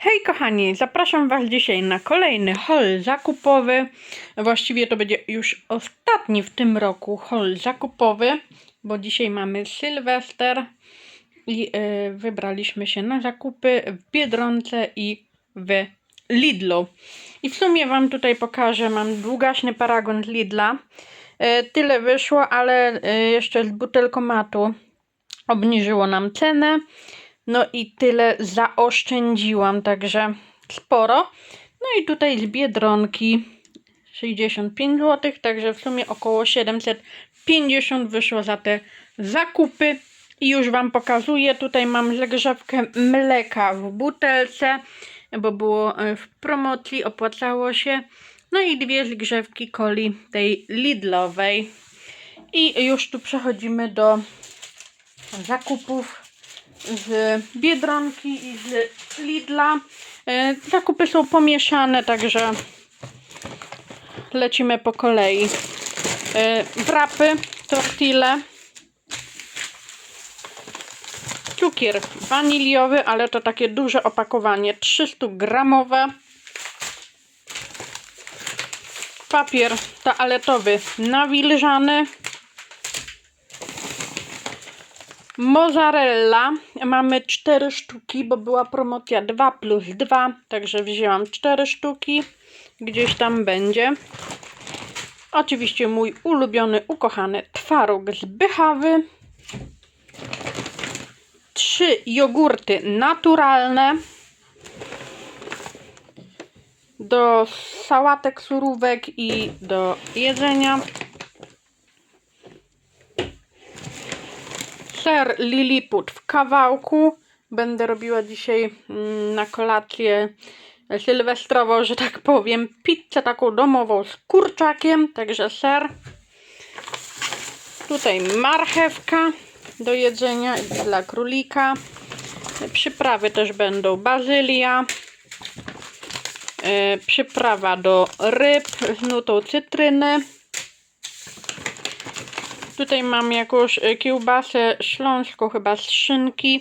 Hej kochani, zapraszam Was dzisiaj na kolejny haul zakupowy. Właściwie to będzie już ostatni w tym roku haul zakupowy, bo dzisiaj mamy Sylwester i e, wybraliśmy się na zakupy w Biedronce i w Lidlu. I w sumie Wam tutaj pokażę, mam długaśny paragon z Lidla. E, tyle wyszło, ale e, jeszcze z butelkomatu obniżyło nam cenę. No i tyle zaoszczędziłam, także sporo. No i tutaj z Biedronki 65 zł, także w sumie około 750 wyszło za te zakupy. I już Wam pokazuję, tutaj mam zagrzewkę mleka w butelce, bo było e, w promocji, opłacało się. No i dwie zgrzewki coli tej Lidlowej. I już tu przechodzimy do zakupów z Biedronki i z Lidla. E, Zakupy są pomieszane, także lecimy po kolei. E, Wrapy, tortille. Cukier waniliowy, ale to takie duże opakowanie, 300 gramowe. Papier toaletowy nawilżany. Mozzarella mamy 4 sztuki, bo była promocja 2 plus 2, także wzięłam 4 sztuki. Gdzieś tam będzie. Oczywiście mój ulubiony, ukochany twaróg z Bychawy. Trzy jogurty naturalne. Do sałatek, surówek i do jedzenia. Ser Lilliput w kawałku. Będę robiła dzisiaj mm, na kolację sylwestrową, że tak powiem, pizzę taką domową z kurczakiem, także ser. Tutaj marchewka do jedzenia dla królika. Przyprawy też będą bazylia. Yy, przyprawa do ryb z nutą cytryny. Tutaj mam jakąś e, kiełbasę śląską, chyba z szynki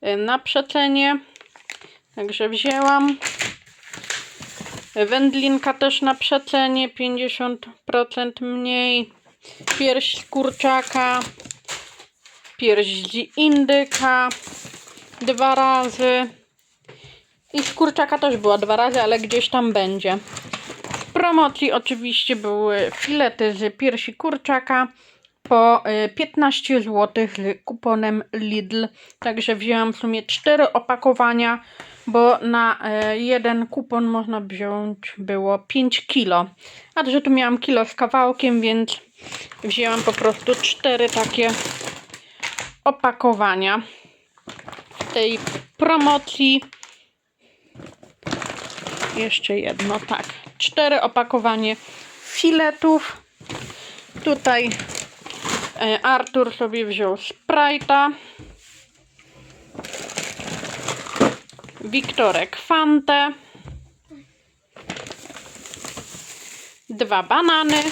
e, na przecenie. Także wzięłam. Wędlinka też na przecenie, 50% mniej. Pierś kurczaka. Pierś indyka. Dwa razy. I z kurczaka też była dwa razy, ale gdzieś tam będzie. W promocji oczywiście były filety z piersi kurczaka po y, 15 zł z kuponem Lidl. Także wzięłam w sumie 4 opakowania, bo na y, jeden kupon można wziąć było 5 kilo. A że tu miałam kilo z kawałkiem, więc wzięłam po prostu 4 takie opakowania tej promocji. Jeszcze jedno, tak. Cztery opakowanie filetów. Tutaj Artur sobie wziął Sprite'a. Wiktorek Fantę. Dwa banany.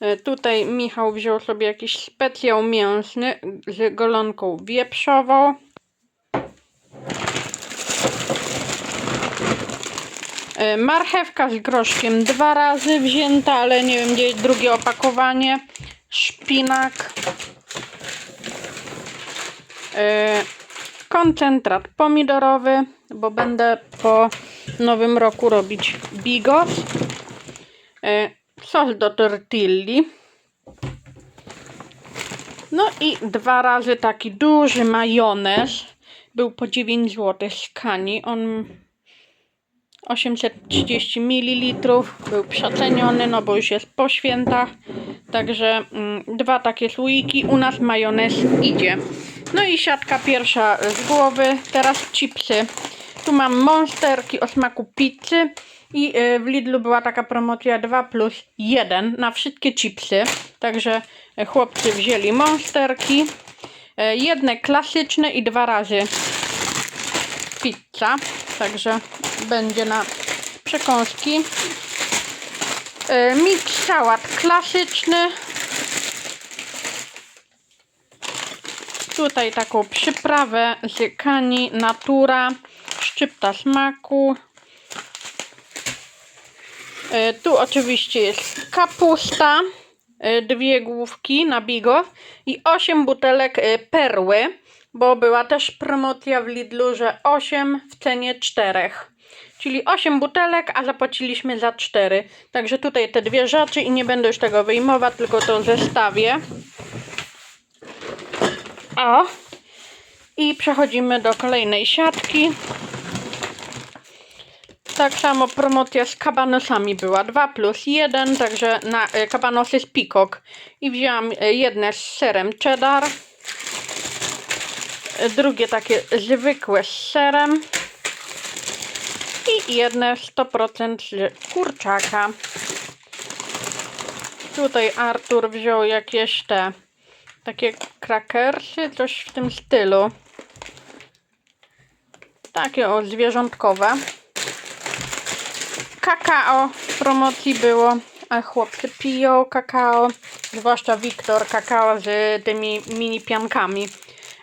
E, Tutaj Michał wziął sobie jakiś specjał mięsny z golonką wieprzową. Marchewka z groszkiem dwa razy wzięta, ale nie wiem gdzie jest drugie opakowanie. Szpinak. E, Koncentrat pomidorowy, bo będę po nowym roku robić bigos. E, Sos do tortilli. No i dwa razy taki duży majonez. Był po 9 zł z Kani. On 830 ml był przeceniony, no bo już jest po świętach. Także mm, dwa takie słoiki. U nas majonez idzie. No i siatka pierwsza z głowy. Teraz chipsy. Tu mam monsterki o smaku pizzy. I y, w Lidlu była taka promocja 2 plus 1 na wszystkie chipsy. Także y, chłopcy wzięli monsterki. Y, Jedne klasyczne i dwa razy pizza. Także będzie na przekąski. E, Mix sałat klasyczny. Tutaj taką przyprawę z Kani Natura, szczypta smaku. E, Tu oczywiście jest kapusta, e, dwie główki na bigos i 8 butelek perły, bo była też promocja w Lidlu, że 8 w cenie 4. Czyli 8 butelek, a zapłaciliśmy za 4. Także tutaj te dwie rzeczy i nie będę już tego wyjmować, tylko to zestawię. O! I przechodzimy do kolejnej siatki. Tak samo promocja z kabanosami była 2 plus 1, także na e, kabanosy z Peacock. I wzięłam e, jedne z serem cheddar. Drugie takie zwykłe z serem. I jedne 100% z kurczaka. Tutaj Artur wziął jakieś te takie krakersy, coś w tym stylu. Takie o zwierzątkowe. Kakao w promocji było, a chłopcy piją kakao, zwłaszcza Wiktor kakao z tymi mini piankami.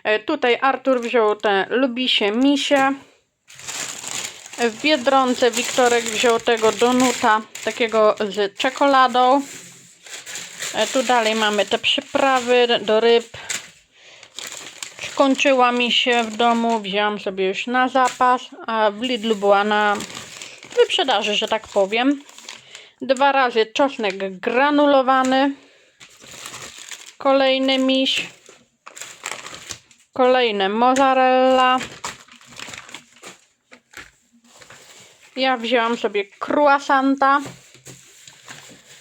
E, Tutaj Artur wziął te lubi się misie. E, W Biedronce Wiktorek wziął tego donuta, takiego z czekoladą. E, Tu dalej mamy te przyprawy do ryb. Skończyła mi się w domu, wzięłam sobie już na zapas, a w Lidlu była na wyprzedaży, że tak powiem. Dwa razy czosnek granulowany. Kolejny miś. Kolejne mozzarella. Ja wzięłam sobie croissanta.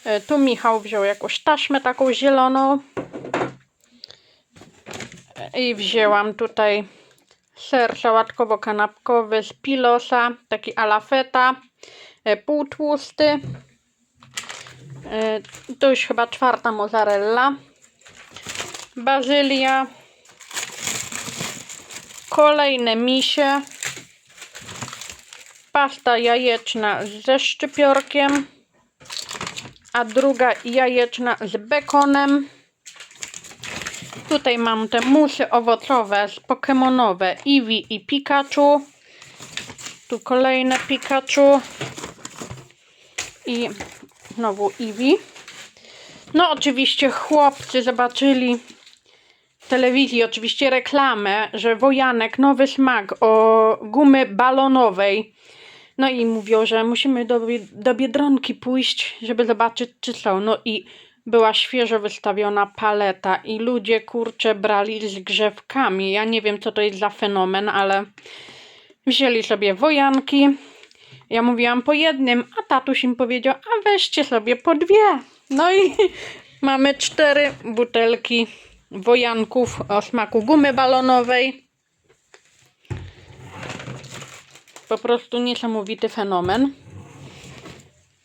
E, Tu Michał wziął jakąś taśmę taką zieloną. E, I wzięłam tutaj ser sałatkowo-kanapkowy z pilosa, taki alafeta, e, półtłusty. To już chyba czwarta mozzarella. Bazylia. Kolejne misie. Pasta jajeczna ze szczypiorkiem a druga jajeczna z bekonem. Tutaj mam te musy owocowe z pokemonowe Eevee i Pikachu. Tu kolejne Pikachu. I znowu Eevee. No oczywiście chłopcy zobaczyli telewizji oczywiście reklamę, że Wojanek nowy smak o gumy balonowej. No i mówią, że musimy do, do Biedronki pójść, żeby zobaczyć, czy są. No i była świeżo wystawiona paleta i ludzie, kurcze, brali z grzewkami. Ja nie wiem, co to jest za fenomen, ale wzięli sobie wojanki. Ja mówiłam po jednym, a tatuś im powiedział, a weźcie sobie po dwie. No i mamy cztery butelki wojanków o smaku gumy balonowej. Po prostu niesamowity fenomen.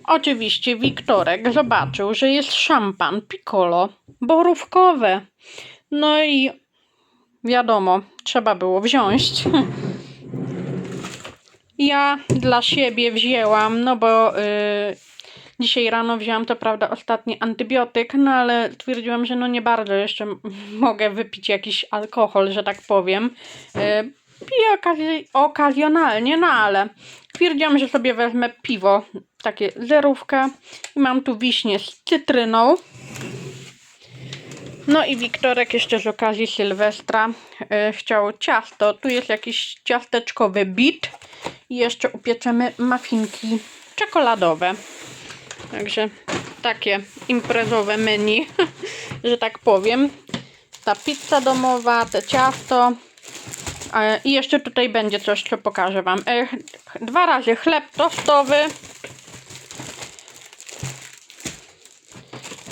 Oczywiście Wiktorek zobaczył, że jest szampan Piccolo borówkowe. No i wiadomo, trzeba było wziąć. Ja dla siebie wzięłam, no bo y, dzisiaj rano wzięłam to prawda ostatni antybiotyk, no ale stwierdziłam, że no nie bardzo jeszcze mogę wypić jakiś alkohol, że tak powiem. Y, piję okazy- okazjonalnie, no ale stwierdziłam, że sobie wezmę piwo, takie zerówkę i mam tu wiśnie z cytryną. No i Wiktorek jeszcze z okazji Sylwestra e, chciał ciasto. Tu jest jakiś ciasteczkowy bit i jeszcze upieczemy muffinki czekoladowe. Także takie imprezowe menu, że tak powiem. Ta pizza domowa, te ciasto. E, I jeszcze tutaj będzie coś, co pokażę Wam. E, Dwa razy chleb tostowy.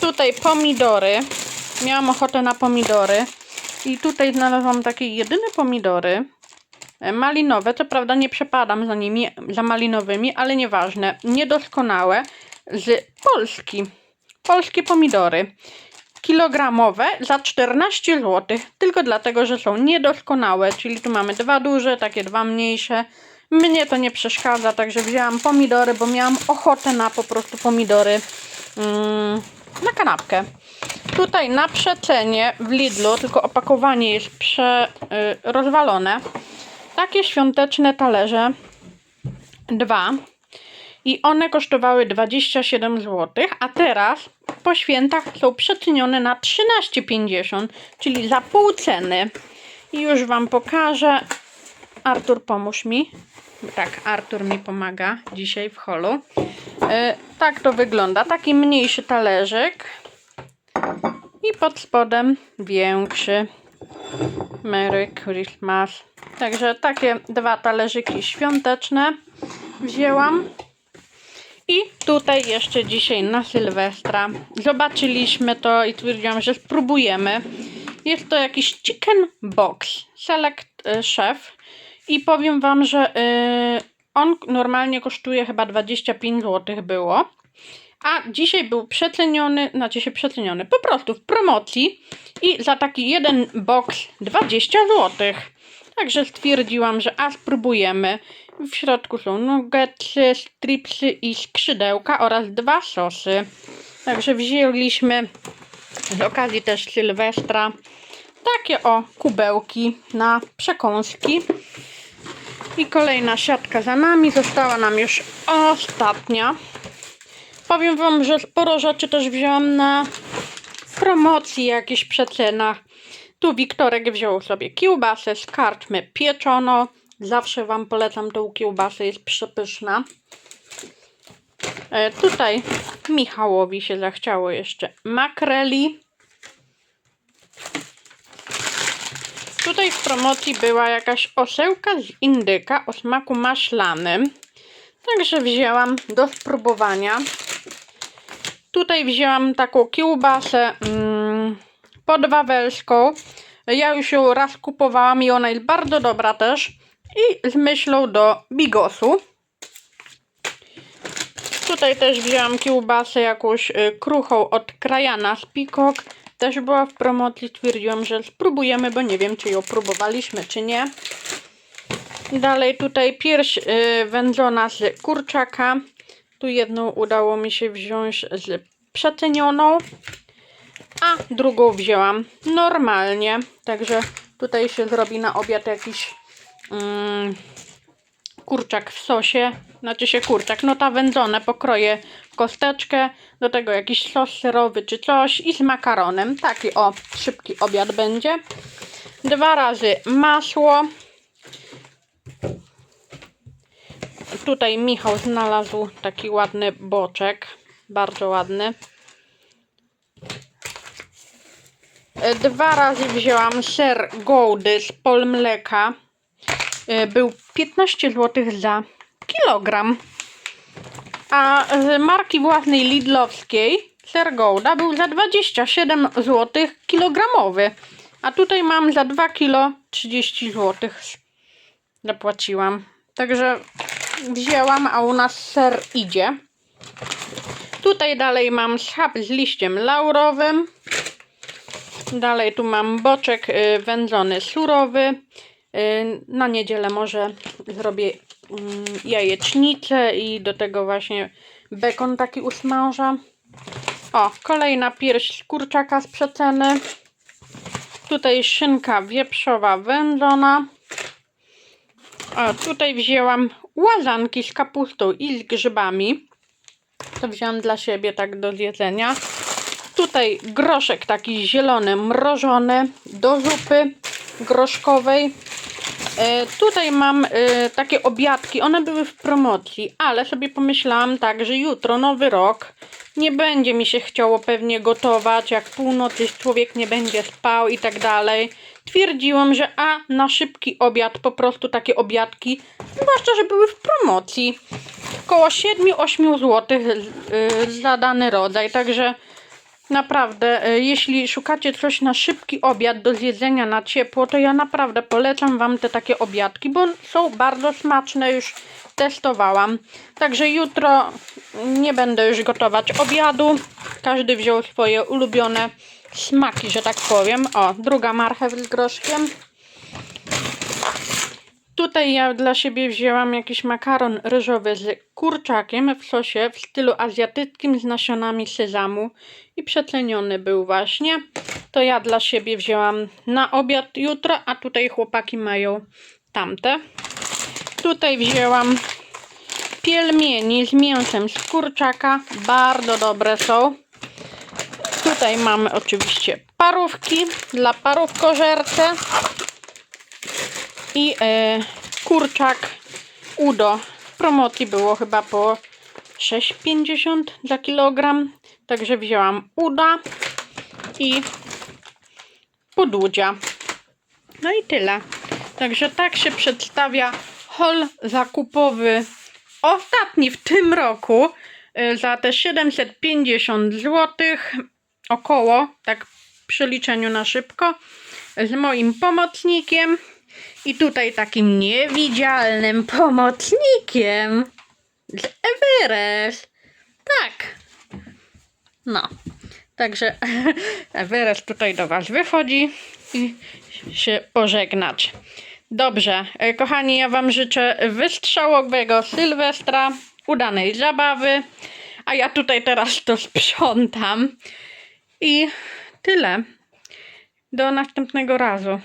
Tutaj pomidory. Miałam ochotę na pomidory. I tutaj znalazłam takie jedyne pomidory. e, Malinowe, co prawda nie przepadam za nimi, za malinowymi, ale nieważne. Niedoskonałe. Z Polski. Polskie pomidory. Kilogramowe za 14 zł. Tylko dlatego, że są niedoskonałe. Czyli tu mamy dwa duże, takie dwa mniejsze. Mnie to nie przeszkadza, także wzięłam pomidory, bo miałam ochotę na po prostu pomidory. Mm, na kanapkę. Tutaj na przecenie w Lidlu, tylko opakowanie jest prze, y, rozwalone. Takie świąteczne talerze, dwa. I one kosztowały 27 zł, a teraz po świętach są przecenione na 13,50, czyli za pół ceny. I już Wam pokażę. Artur, pomóż mi. Tak, Artur mi pomaga dzisiaj w holu. E, tak to wygląda. Taki mniejszy talerzyk. I pod spodem większy. Merry Christmas. Także takie dwa talerzyki świąteczne wzięłam. I tutaj jeszcze dzisiaj na Sylwestra zobaczyliśmy to i stwierdziłam, że spróbujemy. Jest to jakiś chicken box select e, chef i powiem wam, że e, on normalnie kosztuje chyba 25 zł było. A dzisiaj był przeceniony, znaczy się przeceniony, po prostu w promocji i za taki jeden box 20 zł. Także stwierdziłam, że a spróbujemy. W środku są nuggetsy, stripsy i skrzydełka oraz dwa sosy. Także wzięliśmy z okazji też Sylwestra takie o kubełki na przekąski. I kolejna siatka za nami. Została nam już ostatnia. Powiem Wam, że sporo rzeczy też wziąłam na promocji, jakichś przecenach. Tu Wiktorek wziął sobie kiełbasę z karczmy pieczono. Zawsze Wam polecam tą kiełbasę, jest przepyszna. E, tutaj Michałowi się zachciało jeszcze makreli. Tutaj w promocji była jakaś osełka z indyka o smaku maślanym. Także wzięłam do spróbowania. Tutaj wzięłam taką kiełbasę mm, podwawelską. Ja już ją raz kupowałam i ona jest bardzo dobra też. I z myślą do bigosu. Tutaj też wzięłam kiełbasę jakąś y, kruchą od Krajana z Pikok. Też była w promocji. Stwierdziłam, że spróbujemy, bo nie wiem, czy ją próbowaliśmy, czy nie. Dalej tutaj pierś y, wędzona z kurczaka. Tu jedną udało mi się wziąć z przecenioną, a drugą wzięłam normalnie. Także tutaj się zrobi na obiad jakiś kurczak w sosie. Znaczy się kurczak, no ta wędzone pokroję w kosteczkę. Do tego jakiś sos serowy czy coś i z makaronem. Taki o, szybki obiad będzie. Dwa razy masło. Tutaj Michał znalazł taki ładny boczek. Bardzo ładny. Dwa razy wzięłam ser Gołdy z pol mleka. E, Był 15 zł za kilogram. A z marki własnej Lidlowskiej ser Golda był za 27 zł kilogramowy. A tutaj mam za 2 kilo 30 zł zapłaciłam. Także wzięłam, a u nas ser idzie. Tutaj dalej mam schab z liściem laurowym. Dalej tu mam boczek y, wędzony surowy. Y, Na niedzielę może zrobię mm, jajecznicę i do tego właśnie bekon taki usmażę. O, kolejna pierś kurczaka z przeceny. Tutaj szynka wieprzowa wędzona. O, tutaj wzięłam łazanki z kapustą i z grzybami. To wziąłam dla siebie tak do zjedzenia. Tutaj groszek taki zielony, mrożony do zupy groszkowej. E, tutaj mam e, takie obiadki, one były w promocji, ale sobie pomyślałam tak, że jutro nowy rok, nie będzie mi się chciało pewnie gotować, jak północy człowiek nie będzie spał i tak dalej. Twierdziłam, że a na szybki obiad, po prostu takie obiadki, zwłaszcza, że były w promocji, około 7-8 zł za dany rodzaj, także Naprawdę, e, jeśli szukacie coś na szybki obiad do zjedzenia na ciepło, to ja naprawdę polecam Wam te takie obiadki, bo są bardzo smaczne, już testowałam. Także jutro nie będę już gotować obiadu. Każdy wziął swoje ulubione smaki, że tak powiem. O, druga marchew z groszkiem. Tutaj ja dla siebie wzięłam jakiś makaron ryżowy z kurczakiem w sosie w stylu azjatyckim z nasionami sezamu i przetleniony był właśnie. To ja dla siebie wzięłam na obiad jutro, a tutaj chłopaki mają tamte. Tutaj wzięłam pielmieni z mięsem z kurczaka. Bardzo dobre są. Tutaj mamy oczywiście parówki dla parówkożerce i e, kurczak udo. W promocji było chyba po 6,50 za kilogram. Także wzięłam uda i podłudzia. No i tyle. Także tak się przedstawia hol zakupowy ostatni w tym roku y, za te 750 zł około, tak w przeliczeniu na szybko, z moim pomocnikiem i tutaj takim niewidzialnym pomocnikiem Everest. Tak. No. Także Everest tutaj do Was wychodzi i się pożegnać. Dobrze, e, kochani, ja Wam życzę wystrzałowego Sylwestra, udanej zabawy, a ja tutaj teraz to sprzątam i tyle. Do następnego razu.